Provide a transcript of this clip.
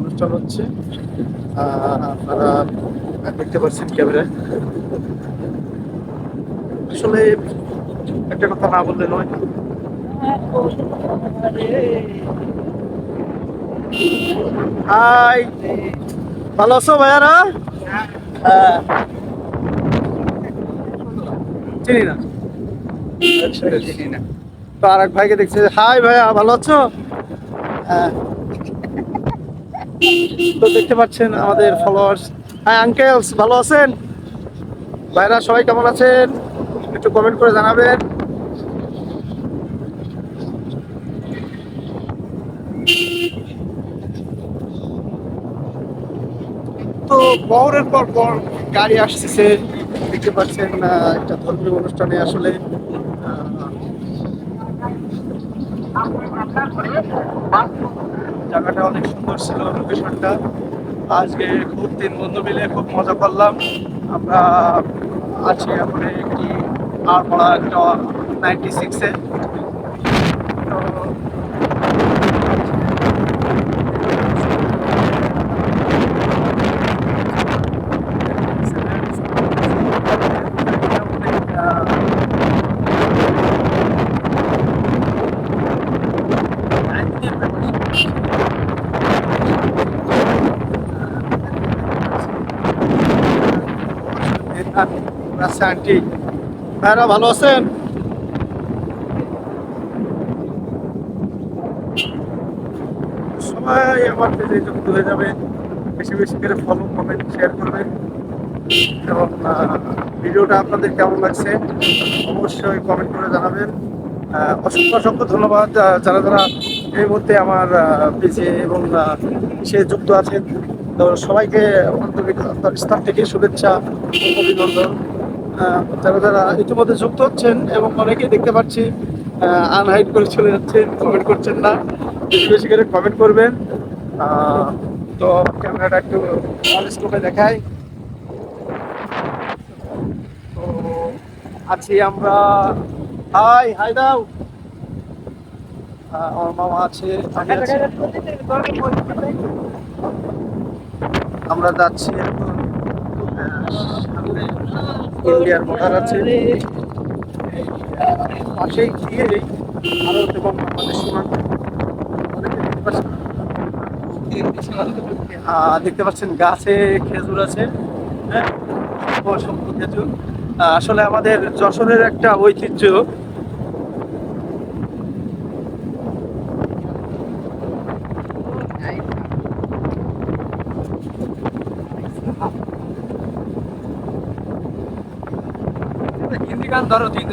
অনুষ্ঠান হচ্ছে আপনারা দেখতে পাচ্ছেন ক্যামেরায় আসলে একটা কথা না বললে নয় হাই, ভালো আছো ভাইয়ারা। চিনি না চিনি না তো আর এক ভাইকে দেখছি। হাই ভাইয়া, ভালো আছো? হ্যাঁ। তো দেখতে পাচ্ছেন আমাদের ফলোয়ার্স হাই আঙ্কেলস ভালো আছেন? ভাইরা সবাই কেমন আছেন? একটু কমেন্ট করে জানাবেন তো বহরের পর পর গাড়ি আসতেছে, দেখতে পাচ্ছেন একটা ধর্মীয় অনুষ্ঠানে আসলে জায়গাটা অনেক সুন্দর ছিল লোকেশনটা আজকে খুব তিন বন্ধু মিলে খুব মজা করলাম। আমরা আছি এখন একটি আর পড়া একটা নাইনটি সিক্সে তো ভাইরা ভালো আছেন? সবাই আমার পেজে যুক্ত হয়ে যাবেন বেশি বেশি করে ফলো কমেন্ট শেয়ার করবেন। এবং ভিডিওটা আপনাদের কেমন লাগছে, অবশ্যই কমেন্ট করে জানাবেন। অসংখ্য অসংখ্য ধন্যবাদ। যারা যারা এই মুহূর্তে আমার পেজে এবং সে যুক্ত আছেন তো সবাইকে স্থান থেকে শুভেচ্ছা অভিনন্দন। যারা যারা ইতিমধ্যে যুক্ত হচ্ছেন এবং অনেকেই দেখতে পাচ্ছি আনহাইড করে চলে যাচ্ছেন কমেন্ট করছেন না, বেশি করে কমেন্ট করবেন। তো ক্যামেরাটা একটু স্কোপে দেখাই। তো আছি আমরা, হাই হাই দাও। আমার মামা আছে, আমি আছি। আমরা যাচ্ছি এখন ইন্ডিয়ার বর্ডার আছে। পাশেই গিয়ে ভারত এবং বাংলাদেশ দেখতে পাচ্ছেন। গাছে খেজুর আছে হ্যাঁ? খেজুর। আসলে আমাদের যশোরের একটা ঐতিহ্য વિજયકાંત ધારો થી